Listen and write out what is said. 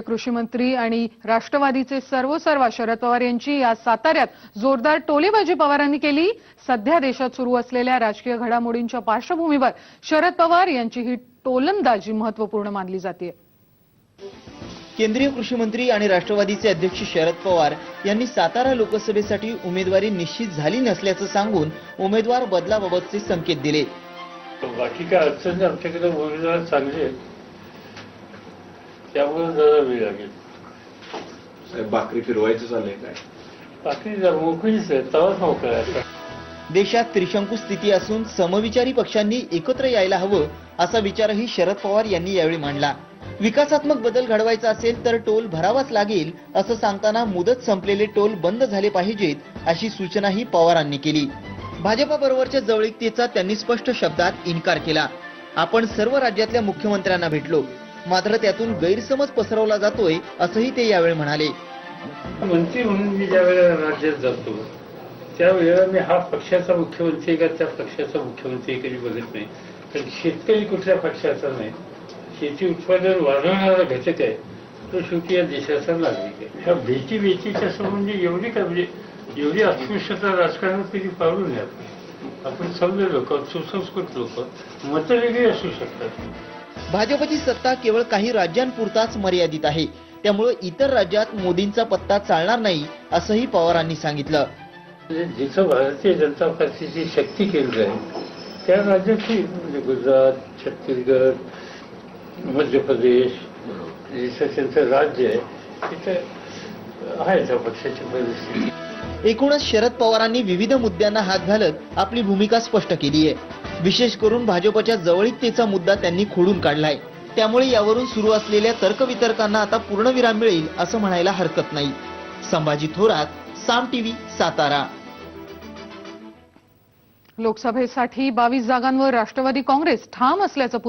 कृषी मंत्री आणि राष्ट्रवादीचे सर्वसर्वा शरद पवार यांची आज साताऱ्यात जोरदार टोलेबाजी पवारांनी केली. सध्या देशात सुरू असलेल्या राजकीय घडामोडींच्या पार्श्वभूमीवर शरद पवार यांची ही टोलंदाजी महत्त्वपूर्ण मानली जाते. केंद्रीय कृषी मंत्री आणि राष्ट्रवादीचे अध्यक्ष शरद पवार यांनी सातारा लोकसभेसाठी उमेदवारी निश्चित झाली नसल्याचं सांगून उमेदवार बदलाबाबतचे संकेत दिले. बाकी काय अडचण आमच्याकडे उमेदवार चांगले त्यामुळे जरा वेळ लागेल. साहेब भाकरी फिरवायचं चाललंय काय? बाकी जर मोकळीच आहे तवाच मोकळा आहे देशात त्रिशंकू स्थिती असून समविचारी पक्षांनी एकत्र यायला हवं असा विचारही शरद पवार यांनी यावेळी मांडला. विकासात्मक बदल घडवायचा असेल तर टोल भरावाच लागेल असं सांगताना मुदत संपलेले टोल बंद झाले पाहिजेत अशी सूचनाही पवारांनी केली. भाजपाबरोबरच्या जवळीकतेचा त्यांनी स्पष्ट शब्दात इन्कार केला. आपण सर्व राज्यातल्या मुख्यमंत्र्यांना भेटलो. मात्र त्यातून गैरसमज पसरवला जातोय असंही ते यावेळी म्हणाले. मंत्री म्हणून मी ज्या वेळेला राज्यात जातो त्यावेळेला मी हा पक्षाचा मुख्यमंत्री का त्या पक्षाचा मुख्यमंत्री कधी बघत नाही. कारण शेतकरी कुठल्या पक्षाचा नाही. शेती उत्पादन वाढवणारा घटक आहे. तो शेवटी या देशाचा नागरिक आहे. ह्या भेटी भेटीच्या संबंधी एवढी का म्हणजे एवढी अस्पृश्यता राजकारणात कधी पाळू नये आपण. आपण समजे लोक सुसंस्कृत लोक मतं वेगळी असू शकतात. भाजपची सत्ता केवळ काही राज्यांपुरताच मर्यादित आहे. त्यामुळे इतर राज्यात मोदींचा पत्ता चालणार नाही असंही पवारांनी सांगितलं. म्हणजे जिथं भारतीय जनता पार्टीची शक्ती केंद्र आहे त्या राज्याची म्हणजे गुजरात छत्तीसगड मध्य प्रदेश जिथं त्यांचं राज्य आहे तिथं आहे त्या पक्षाची परिस्थिती. एकूणच शरद पवारांनी विविध मुद्द्यांना हात घालत आपली भूमिका स्पष्ट केली आहे. विशेष करून भाजपच्या जवळीकतेचा मुद्दा त्यांनी खोडून काढलाय. त्यामुळे यावरून सुरू असलेल्या तर्कवितर्कांना आता पूर्णविराम मिळेल असं म्हणायला हरकत नाही. संभाजी थोरात साम टीव्ही सातारा. लोकसभेसाठी बावीस जागांवर राष्ट्रवादी काँग्रेस ठाम असल्याचं